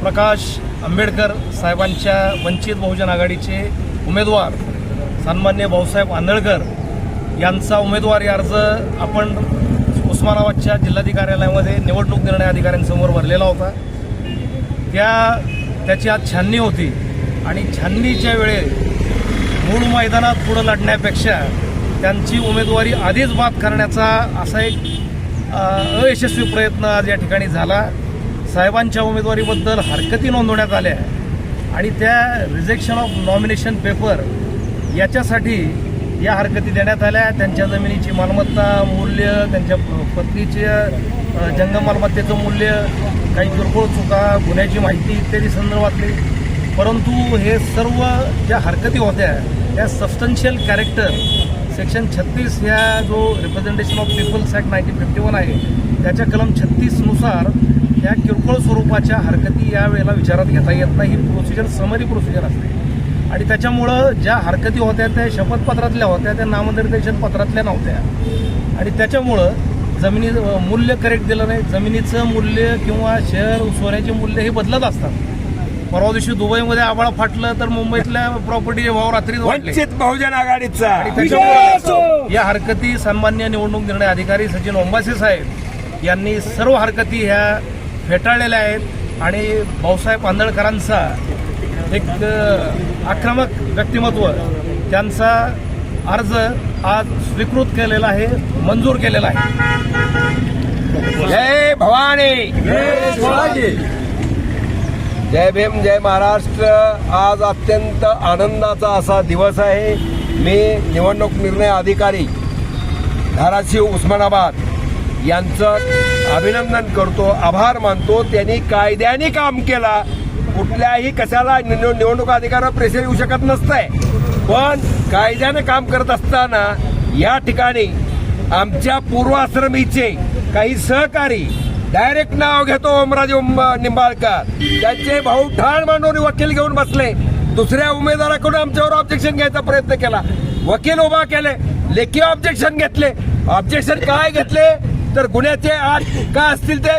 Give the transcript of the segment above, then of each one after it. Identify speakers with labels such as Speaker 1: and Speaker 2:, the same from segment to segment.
Speaker 1: प्रकाश आंबेडकर साहेबांच्या वंचित बहुजन आघाडीचे उमेदवार सन्मान्य भाऊसाहेब आंधळकर यांचा उमेदवारी अर्ज आपण उस्मानाबादच्या जिल्हाधिकार्यालयामध्ये निवडणूक निर्णय अधिकाऱ्यांसमोर भरलेला होता. त्या त्याची आज छाननी होती आणि छाननीच्या वेळे मूळ मैदानात पुढं लढण्यापेक्षा त्यांची उमेदवारी आधीच बाद करण्याचा असा एक अयशस्वी प्रयत्न आज या ठिकाणी झाला. साहेबांच्या उमेदवारीबद्दल हरकती नोंदवण्यात आल्या आणि त्या रिजेक्शन ऑफ नॉमिनेशन पेपर याच्यासाठी या हरकती देण्यात आल्या त्यांच्या जमिनीची मालमत्ता मूल्य त्यांच्या पत्नीच्या जंगम मालमत्तेचं मूल्य काही किरकोळ चुका गुन्ह्याची माहिती इत्यादी संदर्भातली. परंतु हे सर्व ज्या हरकती होत्या त्या सबस्टन्शियल कॅरेक्टर सेक्शन छत्तीस ह्या जो representation of people's act nineteen fifty one आहे त्याच्या कलम छत्तीसनुसार या किरकोळ स्वरूपाच्या हरकती या वेळेला विचारात घेता येत नाही. ही प्रोसिजर समरी प्रोसिजर असते. आणि त्याच्यामुळं ज्या हरकती होत्या त्या शपथपत्रातल्या होत्या त्या नामनिर्देशन पत्रातल्या नव्हत्या. आणि त्याच्यामुळं जमिनी मूल्य करेक्ट दिलं नाही. जमिनीचं मूल्य किंवा शेअर सोन्याचे मूल्य हे बदलत असतात. परवा दिवशी दुबईमध्ये आबाळ फाटलं तर मुंबईतल्या प्रॉपर्टीचे भाव रात्री
Speaker 2: वंचित बहुजन आघाडीचा.
Speaker 1: या हरकती सन्मान्य निवडणूक निर्णय अधिकारी सचिन ओंबासे साहेब यांनी सर्व हरकती ह्या फेटाळलेल्या आहेत आणि भाऊसाहेब आंदळकरांचा एक आक्रमक व्यक्तिमत्व त्यांचा अर्ज आज स्वीकृत केलेला आहे मंजूर केलेला आहे.
Speaker 2: जय भवानी! जय भीम जय महाराष्ट्र. आज अत्यंत आनंदाचा असा दिवस आहे. मी निवडणूक निर्णय अधिकारी धाराशिव उस्मानाबाद. यांचं अभिनंदन करतो आभार मानतो. त्यांनी कायद्याने काम केला. कुठल्याही कशाला निवडणूक अधिकारावर प्रेशर येऊ शकत नसतंय. पण कायद्याने काम करत असताना या ठिकाणी आमच्या पूर्वाश्रमीचे काही सहकारी डायरेक्ट नाव घेतो ओमराजे निंबाळकर. त्यांचे भाऊ ठाण मांडून वकील घेऊन बसले. दुसऱ्या उमेदवाराकडून आमच्यावर ऑब्जेक्शन घ्यायचा प्रयत्न केला. वकील उभा केले लेखी ऑब्जेक्शन घेतले. ऑब्जेक्शन काय घेतले? तर गुन्ह्याचे आठ काय असतील ते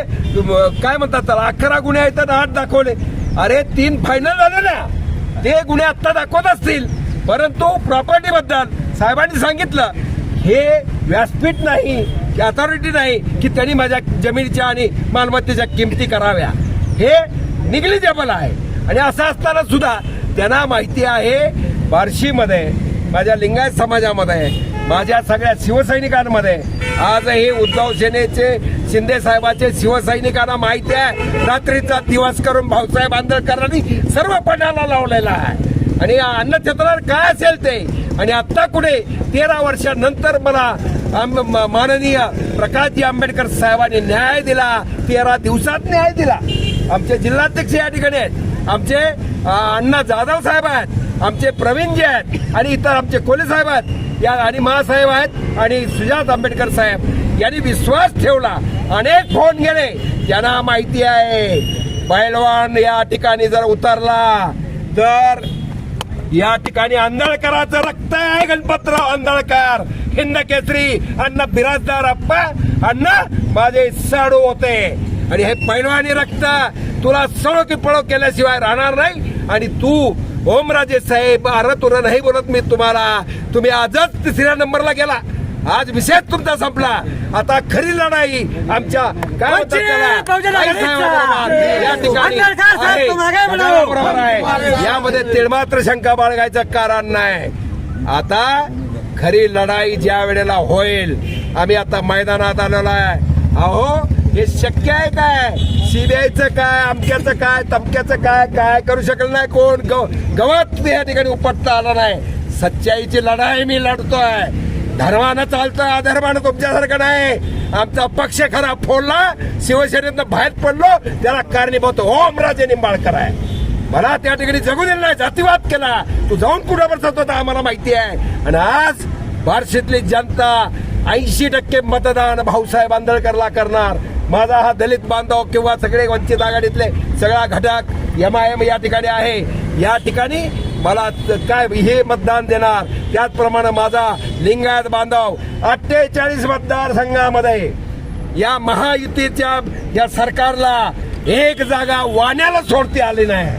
Speaker 2: काय म्हणतात त्याला अकरा गुन्हे आहेत आठ दाखवले. अरे तीन फायनल झाले ना. ते गुन्हे आत्ता दाखवत असतील. परंतु प्रॉपर्टी बद्दल साहेबांनी सांगितलं हे व्यासपीठ नाही अथॉरिटी नाही की त्यांनी माझ्या जमिनीच्या आणि मालमत्तेच्या किमती कराव्या. हे निग्लिजेबल आहे. आणि असं असताना सुद्धा त्यांना माहिती आहे बार्शीमध्ये माझ्या लिंगायत समाजामध्ये माझ्या सगळ्या शिवसैनिकांमध्ये. आजही उद्धव सेनेचे शिंदे साहेबांचे शिवसैनिकांना माहिती आहे रात्रीचा दिवस करून भाऊसाहेब आंबेडकरांनी सर्व पणाला लावलेला आहे. आणि या क्षेत्रावर काय असेल ते? आणि आत्ता कुठे? तेरा वर्षानंतर मला माननीय प्रकाशजी आंबेडकर साहेबांनी न्याय दिला तेरा दिवसात न्याय दिला. आमचे जिल्हाध्यक्ष या ठिकाणी आहेत. आमचे अण्णा जाधव साहेब आहेत. आमचे प्रवीणजी आहेत. आणि इतर आमचे कोले साहेब आहेत. या आणि महासाहेब आहेत आणि सुजात आंबेडकर साहेब. यांनी विश्वास ठेवला. अनेक फोन गेले. त्यांना माहिती आहे पैलवान या ठिकाणी जर उतरला तर या ठिकाणी आंधळकराचं रक्त आहे गणपतराव आंधळकर. हिंद केसरी अण्णा बिराजदार अप्पा अण्णा माझे साडू होते. आणि हे पैलवानी रक्त तुला सळो की पळो केल्याशिवाय राहणार नाही. आणि तू ओमराजे साहेब अरे तुला नाही बोलत मी तुम्हाला. तुम्ही आजच तिसऱ्या नंबरला गेला. आज विषय तुमचा संपला. आता खरी लढाई आमच्या काय म्हणतात त्याला? आई साहेबाबरोबर या ठिकाणी आहे. बरोबर आहे. यामध्ये तिळमात्र शंका बाळगायचं कारण नाही. आता खरी लढाई ज्या वेळेला होईल आम्ही आता मैदानात आलेलो आहे. अहो हे शक्य आहे काय? सीबीआयचं काय अमक्याचं काय तमक्याचं काय काय करू शकलं नाही कोण? गव- गवत या ठिकाणी उपटता आला नाही. सच्चाईची लढाई मी लढतोय. धर्मानं चालतोय अधर्मानं तुमच्यासारखं नाही. आमचा पक्ष खरा फोडला शिवसेनेतनं बाहेर पडलो त्याला कारणीभूत ओमराजे निंबाळकर आहे. मला त्या ठिकाणी जगू दिलं नाही जातीवाद केला. तू जाऊन कुठं बसत होता आम्हाला माहिती आहे. आणि आज बार्शीतली जनता ऐंशी टक्के मतदान भाऊसाहेब आंदळकरला करणार. माझा हा दलित बांधव किंवा सगळे वंचित आघाडीतले सगळा घटक एम आय एम या ठिकाणी आहे. या ठिकाणी मला काय हे मतदान देणार? त्याचप्रमाणे माझा लिंगायत बांधव अठ्ठेचाळीस मतदारसंघामध्ये या महायुतीच्या या सरकारला एक जागा वाण्याला सोडते आली नाही.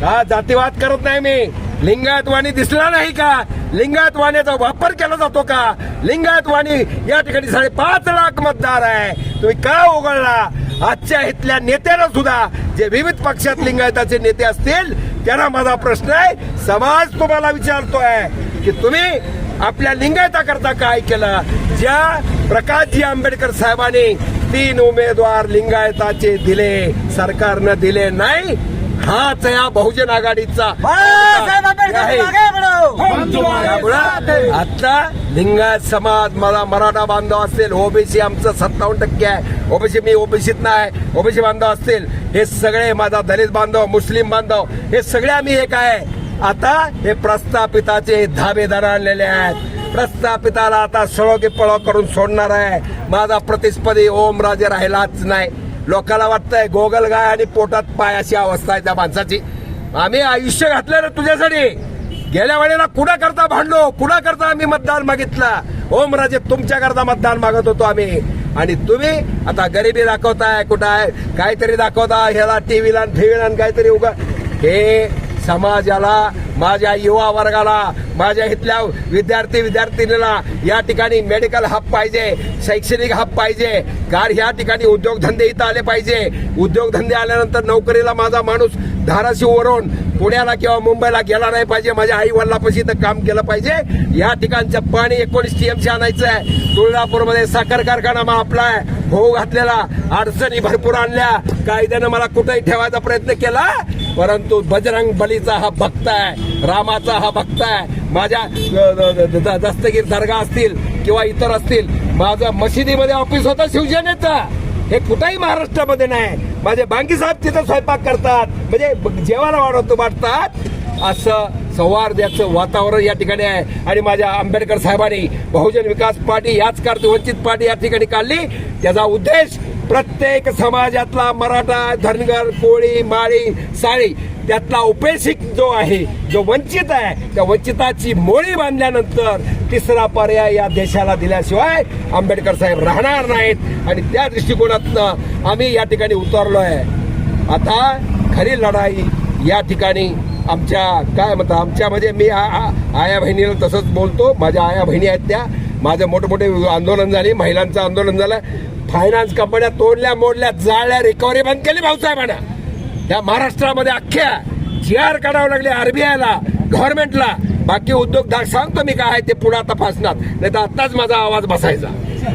Speaker 2: का जातीवाद करत नाही मी? लिंगायत वाणी दिसला नाही का? लिंगायत वाण्याचा वापर केला जातो का? लिंगायत वाणी या ठिकाणी साडेपाच लाख मतदार आहे. तुम्ही का उघडला? आजच्या इथल्या नेत्याला सुद्धा जे विविध पक्षात लिंगायताचे नेते असतील त्यांना माझा प्रश्न आहे. समाज तुम्हाला विचारतोय की तुम्ही आपल्या लिंगायताकरता काय केलं? ज्या प्रकाशजी आंबेडकर साहेबांनी तीन उमेदवार लिंगायताचे दिले सरकारनं दिले नाही हाच या बहुजन आघाडीचा. त्यामुळं आता लिंगायत समाज मला मराठा बांधव असतील ओबीसी आमचं सत्तावन्न टक्के आहे. ओबीसी मी ओबीसीत नाही ओबीसी बांधव असतील हे सगळे माझा दलित बांधव मुस्लिम बांधव हे सगळे आम्ही एक आहे. आता हे प्रस्थापिताचे धाबेदार आणलेले आहेत. प्रस्थापिताला आता सळो की पळो करून सोडणार आहे. माझा प्रतिस्पर्धी ओम राजे राहिलाच नाही. लोकांना वाटतंय गोगल गाय आणि पोटात पाय अशी अवस्था आहे त्या माणसाची. आम्ही आयुष्य घातलं रे तुझ्यासाठी. गेल्या वेळेला कुणा करता भांडलो? कुणा करता आम्ही मतदान मागितला? ओम राजे मतदान मागत होतो आम्ही. आणि तुम्ही आता गरिबी दाखवताय कुठं आहे काहीतरी दाखवता ह्याला टीव्हीला आणि काहीतरी उगा हे समाजाला माझ्या युवा वर्गाला माझ्या इथल्या विद्यार्थी विद्यार्थिनीला या ठिकाणी मेडिकल हब पाहिजे शैक्षणिक हब पाहिजे. कार ह्या ठिकाणी उद्योगधंदे इथं आले पाहिजे. उद्योगधंदे आल्यानंतर नोकरीला माझा माणूस धाराशिववरून पुण्याला किंवा मुंबईला गेला नाही पाहिजे. माझ्या आई वडिलापाशी इथं काम केलं पाहिजे. या ठिकाणचं पाणी एकोणीस टीएमसी आणायचं आहे तुळजापूरमध्ये साखर कारखाना आपला आहे भोग घातलेला अडचणी भरपूर आणल्या. कायद्यानं मला कुठेही ठेवायचा प्रयत्न केला परंतु बजरंग बलीचा हा भक्त आहे रामाचा हा भक्त आहे. माझ्या दस्तगीर दर्गा असतील किंवा इतर असतील माझं मशिदीमध्ये ऑफिस होतं शिवसेनेचं. हे कुठेही महाराष्ट्रामध्ये नाही. माझे बांगी साहेब तिथं स्वयंपाक करतात. म्हणजे जेवायला वाढवतो वाटतात. असं सौहार्दाचं वातावरण या ठिकाणी आहे. आणि माझ्या आंबेडकर साहेबांनी बहुजन विकास पार्टी याच कारती वंचित पार्टी या ठिकाणी काढली. त्याचा उद्देश प्रत्येक समाजातला मराठा धनगर कोळी माळी साळी त्यातला उपेक्षित जो आहे जो वंचित आहे त्या वंचिताची मोळी बांधल्यानंतर तिसरा पर्याय या देशाला दिल्याशिवाय आंबेडकर साहेब राहणार नाहीत. आणि त्या दृष्टिकोनातनं आम्ही या ठिकाणी उतरलो आहे आता खरी लढाई या ठिकाणी आमच्या काय म्हणतात आमच्या म्हणजे मी आ- आया बहिणीला तसंच बोलतो. माझ्या आया बहिणी आहेत त्या. माझं मोठे मोठे आंदोलन झाले महिलांचं आंदोलन झालं. फायनान्स कंपन्या तोडल्या मोडल्या जाळल्या रिकव्हरी बंद केली भाऊसाहेबांना. त्या महाराष्ट्रामध्ये अख्ख्या जी आर काढावं लागले आरबीआयला गव्हर्नमेंटला बाकी उद्योग सांगतो मी काय आहे ते पुन्हा तपासणार नाही तर आत्ताच माझा आवाज बसायचा.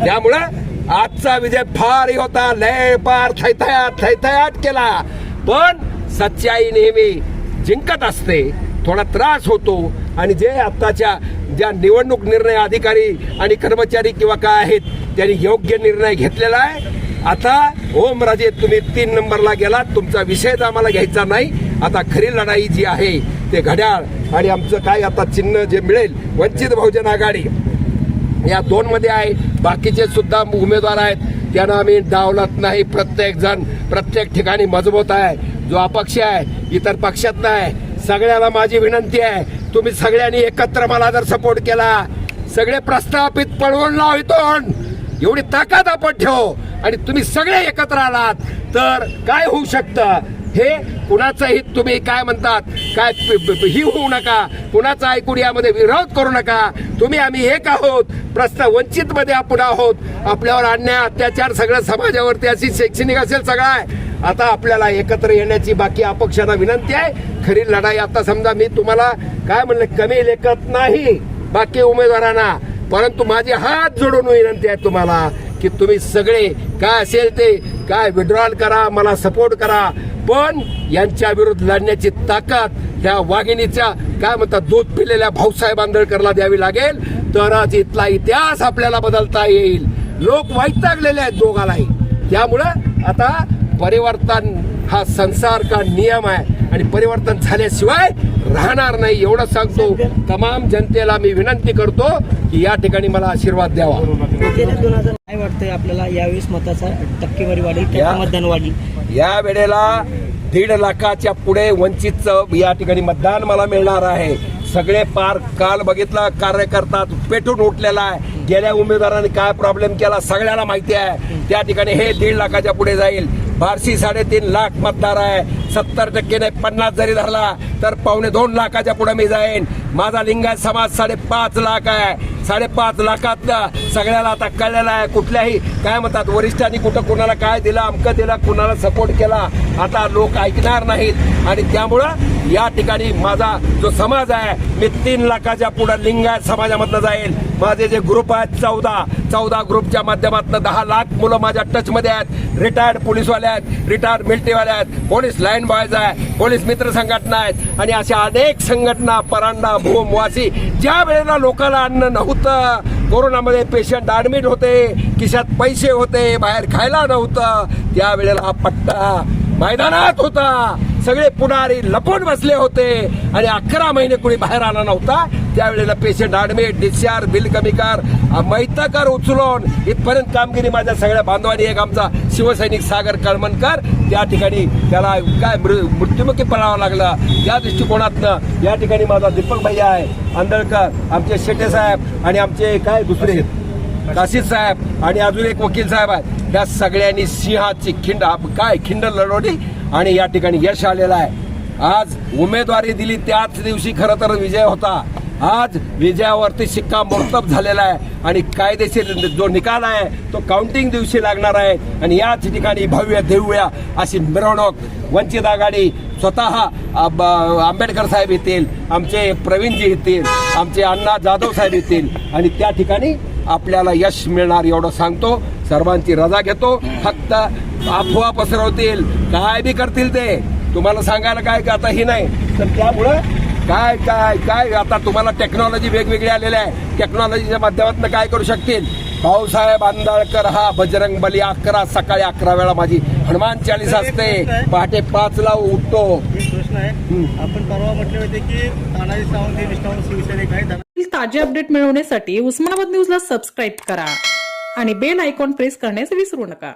Speaker 2: त्यामुळं आजचा विजय फार होता. लय पार थैथयात थैथयात केला. पण सच्चाई नेहमी जिंकत असते थोडा त्रास होतो. आणि जे आत्ताच्या ज्या निवडणूक निर्णय अधिकारी आणि कर्मचारी किंवा काय आहेत त्यांनी योग्य निर्णय घेतलेला आहे. आता ओम राजे तुम्ही तीन नंबरला गेलात. तुमचा विषयच आम्हाला घ्यायचा नाही. आता खरी लढाई जी आहे ते घड्याळ आणि आमचं काय आता चिन्ह जे मिळेल वंचित बहुजन आघाडी. या दोनमध्ये आहे. बाकीचे सुद्धा उमेदवार आहेत. त्यांना आम्ही डावलत नाही. प्रत्येक जण प्रत्येक ठिकाणी मजबूत आहे. जो अपक्ष आहे इतर पक्षात नाही. सगळ्याला माझी विनंती आहे तुम्ही सगळ्यांनी एकत्र मला जर सपोर्ट केला सगळे प्रस्थापित पळवून लावतो एवढी ताकद आपण ठेव. आणि तुम्ही सगळे एकत्र आलात तर काय होऊ शकतं? हे कुणाचंही तुम्ही काय म्हणतात काय ही होऊ नका कुणाचं ऐकून यामध्ये विरोध करू नका. तुम्ही आम्ही एक आहोत प्रश्न वंचित मध्ये आपण आहोत. आपल्यावर अन्याय अत्याचार सगळं समाजावरती अशी शैक्षणिक असेल सगळं आहे. आता आपल्याला एकत्र येण्याची बाकी अपक्षांना विनंती आहे. खरी लढाई आता समजा मी तुम्हाला काय म्हणलं कमी लेखत नाही बाकी उमेदवारांना. परंतु माझी हात जोडून विनंती आहे तुम्हाला की तुम्ही सगळे काय असेल ते काय विड्रॉल करा मला सपोर्ट करा. पण यांच्या विरुद्ध लढण्याची ताकद ह्या वाघिणीच्या काय म्हणतात दूध पिलेल्या भाऊसाहेब आंबेडकरला द्यावी लागेल. तरच इथला इतिहास आपल्याला बदलता येईल. लोक वैतागलेले आहेत दोघालाही. त्यामुळं आता परिवर्तन हा संसार का नियम आहे? आणि परिवर्तन झाल्याशिवाय राहणार नाही एवढं सांगतो. तमाम जनतेला मी विनंती करतो की या ठिकाणी मला आशीर्वाद द्यावा.
Speaker 3: काय वाटतंय आपल्याला यावेळेस मताचा टक्केवारी वाढेल मतदान वाढेल?
Speaker 2: या वेळेला दीड लाखाच्या पुढे वंचितचं या ठिकाणी मतदान मला मिळणार आहे. सगळे पार काल बघितला कार्यकर्ता पेटून उठलेला आहे. गेल्या उमेदवारांनी काय प्रॉब्लेम केला सगळ्याला माहिती आहे. त्या ठिकाणी हे दीड लाखाच्या पुढे जाईल. बार्शी साडेतीन लाख मतदार आहे. सत्तर टक्के नाही पन्नास जरी धरला तर पावणे दोन लाखाच्या पुढे मी जाईन. माझा लिंगायत समाज साडेपाच लाख आहे. साडेपाच लाखात सगळ्याला आता कळलेला आहे. कुठल्याही काय म्हणतात वरिष्ठांनी कुठं कुणाला काय दिलं अमकं दिलं कुणाला सपोर्ट केला आता लोक ऐकणार नाहीत. आणि त्यामुळं या ठिकाणी माझा जो समाज आहे मी तीन लाखाच्या पुढे लिंगायत समाजामधनं जाईल. माझे जे ग्रुप आहेत चौदा चौदा ग्रुपच्या माध्यमातून दहा लाख मुलं माझ्या टचमध्ये आहेत. रिटायर्ड पोलीसवाले आहेत रिटायर्ड मिलिटरीवाले आहेत. पोलीस लाईन बॉयज आहे पोलीस मित्र संघटना आहेत. आणि अशा अनेक संघटना परांडा भूम वासी ज्या वेळेला लोकांना अन्न नव्हतं कोरोनामध्ये पेशंट ऍडमिट होते खिशात पैसे होते बाहेर खायला नव्हतं त्यावेळेला हा पट्टा मैदानात होता. सगळे पुढारी लपून बसले होते. आणि अकरा महिने कुणी बाहेर आला नव्हता. त्यावेळेला पेशंट ऍडमिट डिस्चार्ज बिल कमी कर. मैतकर उचलून. इथपर्यंत कामगिरी माझ्या सगळ्या बांधवांनी एक आमचा शिवसैनिक सागर कळमणकर त्या ठिकाणी त्याला काय मृ- मृत्युमुखी पडावं लागलं. त्या दृष्टिकोनातनं या ठिकाणी माझा दीपक भैया आहे आंदळकर आमचे शेटे साहेब आणि आमचे काय दुसरे? काशीद साहेब आणि अजून एक वकील साहेब आहेत. त्या सगळ्यांनी सिंहाची खिंड काय खिंड लढवली? आणि या ठिकाणी यश आलेलं आहे. आज उमेदवारी दिली त्याच दिवशी खरं तर विजय होता. आज विजयावरती शिक्का मोर्तब झालेला आहे आणि कायदेशीर जो निकाल आहे तो काउंटिंग दिवशी लागणार आहे. आणि याच ठिकाणी भव्य देऊया अशी मिरवणूक वंचित आघाडी स्वतः आंबेडकर साहेब येतील आमचे प्रवीणजी येतील आमचे अण्णा जाधव साहेब येतील. आणि त्या ठिकाणी आपल्याला यश मिळणार एवढं सांगतो. सर्वांची रजा घेतो. फक्त अफवा पसरवतील काय बी करतील ते. तुम्हाला सांगायला काय का आता ही नाही. तर त्यामुळं काय काय काय आता तुम्हाला टेक्नॉलॉजी वेगवेगळी आलेल्या आहे. टेक्नॉलॉजीच्या माध्यमातून काय करू शकतील? भाऊसाहेब आंदाळकर हा बजरंग बली अकरा सकाळी अकरा वेळा माझी हनुमान चालीस असते. पहाटे पाच ला उठतो.
Speaker 4: एक प्रश्न आहे. आपण परवा म्हटले होते की तानाजी सावंत हे निष्ठावंत शिवसैनिक आहे
Speaker 5: ताजे अपडेट मिळवण्यासाठी उस्मानाबाद न्यूजला सबस्क्राईब करा आणि बेल आयकॉन प्रेस करण्यास विसरू नका.